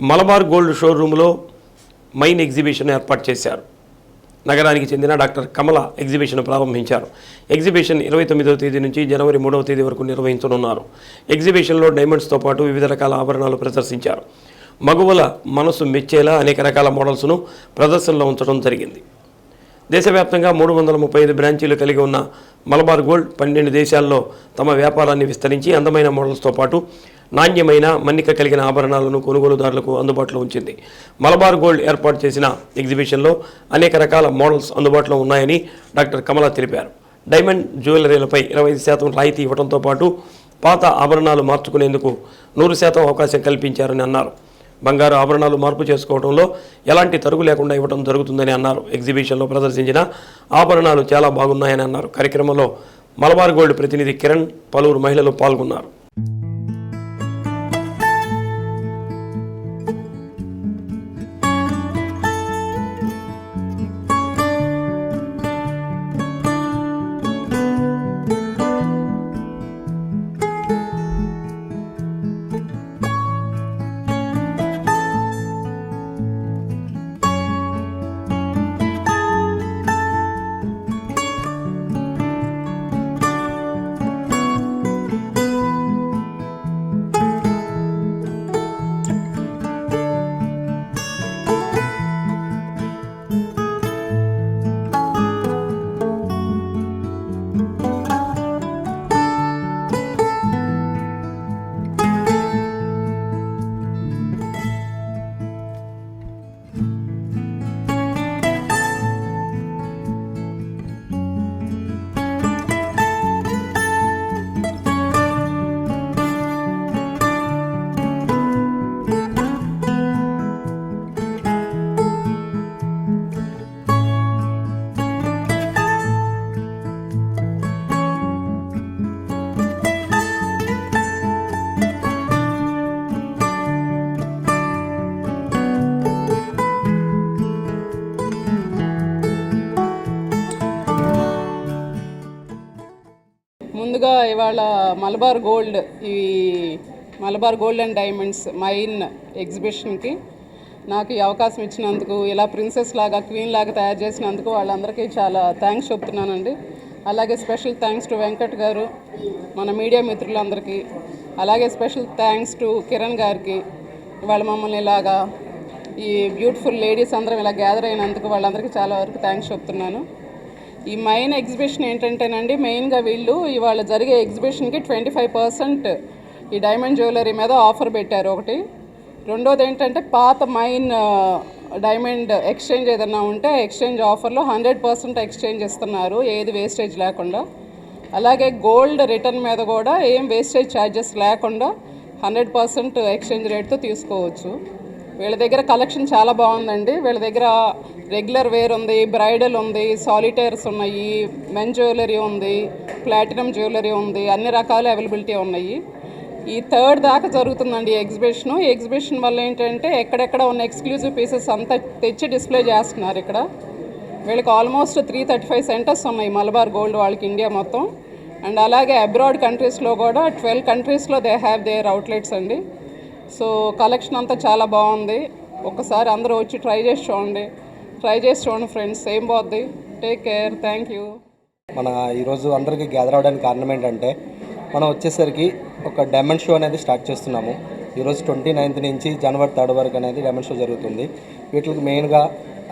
Malabar gold షోరూంలో mine exhibition ఏర్పాటు చేశారు. నగరానికి చెందిన డాక్టర్ కమల ఎగ్జిబిషన్ ప్రారంభించారు. ఎగ్జిబిషన్ ఇరవై తొమ్మిదవ తేదీ నుంచి జనవరి మూడవ తేదీ వరకు నిర్వహించనున్నారు. ఎగ్జిబిషన్లో డైమండ్స్తో పాటు వివిధ రకాల ఆభరణాలు ప్రదర్శించారు. మగువల మనసు మెచ్చేలా అనేక రకాల మోడల్స్ను ప్రదర్శనలో ఉంచడం జరిగింది. దేశవ్యాప్తంగా మూడు వందల ముప్పై ఐదు బ్రాంచీలు కలిగి ఉన్న మలబార్ గోల్డ్ పన్నెండు దేశాల్లో తమ వ్యాపారాన్ని విస్తరించి అందమైన మోడల్స్తో పాటు నాణ్యమైన మన్నిక కలిగిన ఆభరణాలను కొనుగోలుదారులకు అందుబాటులో ఉంచింది. మలబార్ గోల్డ్ ఏర్పాటు చేసిన ఎగ్జిబిషన్లో అనేక రకాల మోడల్స్ అందుబాటులో ఉన్నాయని డాక్టర్ కమల తెలిపారు. డైమండ్ జ్యువెలరీలపై ఇరవై శాతం రాయితీ ఇవ్వడంతో పాటు పాత ఆభరణాలు మార్చుకునేందుకు నూరు శాతం అవకాశం కల్పించారని అన్నారు. బంగారు ఆభరణాలు మార్పు చేసుకోవడంలో ఎలాంటి తరుగు లేకుండా ఇవ్వడం జరుగుతుందని అన్నారు. ఎగ్జిబిషన్లో ప్రదర్శించిన ఆభరణాలు చాలా బాగున్నాయని అన్నారు. కార్యక్రమంలో మలబార్ గోల్డ్ ప్రతినిధి కిరణ్ పలువురు మహిళలు పాల్గొన్నారు. ముందుగా ఇవాళ మలబార్ గోల్డ్ ఈ Malabar gold and diamonds mine ఎగ్జిబిషన్కి నాకు ఈ అవకాశం ఇచ్చినందుకు ఇలా ప్రిన్సెస్ లాగా క్వీన్ లాగా తయారు చేసినందుకు వాళ్ళందరికీ చాలా థ్యాంక్స్ చెప్తున్నానండి. అలాగే స్పెషల్ థ్యాంక్స్ టు వెంకట్ గారు మన మీడియా మిత్రులందరికీ. అలాగే స్పెషల్ థ్యాంక్స్ టు కిరణ్ గారికి. వాళ్ళ మమ్మల్ని ఇలాగా ఈ బ్యూటిఫుల్ లేడీస్ అందరం ఇలా గ్యాదర్ అయినందుకు వాళ్ళందరికీ చాలా వరకు థ్యాంక్స్ చెప్తున్నాను. ఈ మైన్ ఎగ్జిబిషన్ ఏంటంటేనండి మెయిన్గా వీళ్ళు ఇవాళ జరిగే ఎగ్జిబిషన్కి ట్వంటీ ఫైవ్ పర్సెంట్ ఈ డైమండ్ జ్యువెలరీ మీద ఆఫర్ పెట్టారు ఒకటి. రెండోది ఏంటంటే పాత మైన్ డైమండ్ ఎక్స్చేంజ్ ఏదన్నా ఉంటే ఎక్స్చేంజ్ ఆఫర్లో హండ్రెడ్ పర్సెంట్ ఎక్స్చేంజ్ ఇస్తున్నారు ఏది వేస్టేజ్ లేకుండా. అలాగే గోల్డ్ రిటర్న్ మీద కూడా ఏం వేస్టేజ్ ఛార్జెస్ లేకుండా హండ్రెడ్ పర్సెంట్ ఎక్స్చేంజ్ రేట్తో తీసుకోవచ్చు. వీళ్ళ దగ్గర కలెక్షన్ చాలా బాగుందండి. వీళ్ళ దగ్గర రెగ్యులర్ వేర్ ఉంది బ్రైడల్ ఉంది సాలిటైర్స్ ఉన్నాయి మెన్ జ్యువెలరీ ఉంది ప్లాటినం జ్యువెలరీ ఉంది అన్ని రకాల అవైలబిలిటీ ఉన్నాయి. ఈ థర్డ్ దాకా జరుగుతుందండి ఈ ఎగ్జిబిషన్. ఈ ఎగ్జిబిషన్ వల్ల ఏంటంటే ఎక్కడెక్కడ ఉన్న ఎక్స్క్లూజివ్ పీసెస్ అంతా తెచ్చి డిస్ప్లే చేస్తున్నారు ఇక్కడ. వీళ్ళకి almost three thirty five centres ఉన్నాయి మలబార్ గోల్డ్ వాళ్ళకి ఇండియా మొత్తం. అండ్ అలాగే అబ్రాడ్ కంట్రీస్లో కూడా ట్వెల్వ్ కంట్రీస్లో దే హ్యావ్ దేర్ అవుట్లెట్స్ అండి. సో కలెక్షన్ అంతా చాలా బాగుంది. ఒకసారి అందరూ వచ్చి ట్రై చేసి చూడండి. ట్రై చేసి చూడండి ఫ్రెండ్స్ ఏం పోద్ది. టేక్ కేర్ థ్యాంక్ యూ మన ఈరోజు అందరికీ గ్యాదర్ అవడానికి కారణం ఏంటంటే మనం వచ్చేసరికి ఒక డైమండ్ షో అనేది స్టార్ట్ చేస్తున్నాము. ఈరోజు ట్వంటీ నైన్త్ నుంచి జనవరి థర్డ్ వరకు అనేది డైమండ్ షో జరుగుతుంది. వీటికి మెయిన్గా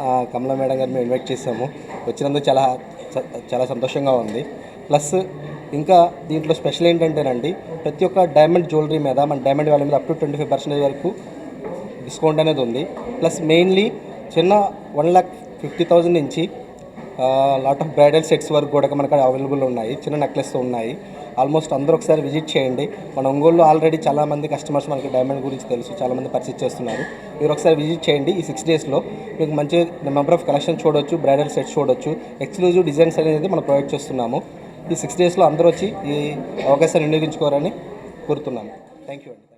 ఆ, కమలా మేడం గారిని మేము ఇన్వైట్ చేసాము వచ్చినందుకు చాలా చాలా సంతోషంగా ఉంది. ప్లస్ ఇంకా దీంట్లో స్పెషల్ ఏంటంటేనండి ప్రతి ఒక్క డైమండ్ జ్యువెలరీ మీద మన డైమండ్ వాళ్ళ మీద up to twenty five percentage వరకు డిస్కౌంట్ అనేది ఉంది. ప్లస్ మెయిన్లీ చిన్న వన్ ల్యాక్ ఫిఫ్టీ థౌజండ్ నుంచి లాట్ ఆఫ్ బ్రైడల్ సెట్స్ వరకు కూడా మనకు అవైలబుల్ ఉన్నాయి చిన్న నెక్లెస్ ఉన్నాయి. ఆల్మోస్ట్ అందరూ ఒకసారి విజిట్ చేయండి. మన ఒంగోలులో ఆల్రెడీ చాలామంది కస్టమర్స్ మనకి డైమండ్ గురించి తెలుసు చాలామంది పర్చేస్ చేస్తున్నారు. మీరు ఒకసారి విజిట్ చేయండి ఈ సిక్స్ డేస్లో మీకు మంచి నెంబర్ ఆఫ్ కలెక్షన్ చూడొచ్చు బ్రైడల్ సెట్స్ చూడొచ్చు. ఎక్స్క్లూజివ్ డిజైన్స్ అనేది మనం ప్రొవైడ్ చేస్తున్నాము. ఈ సిక్స్ డేస్లో అందరూ వచ్చి ఈ అవకాశాన్ని వినియోగించుకోవాలని కోరుతున్నాను థ్యాంక్ యూ అండి.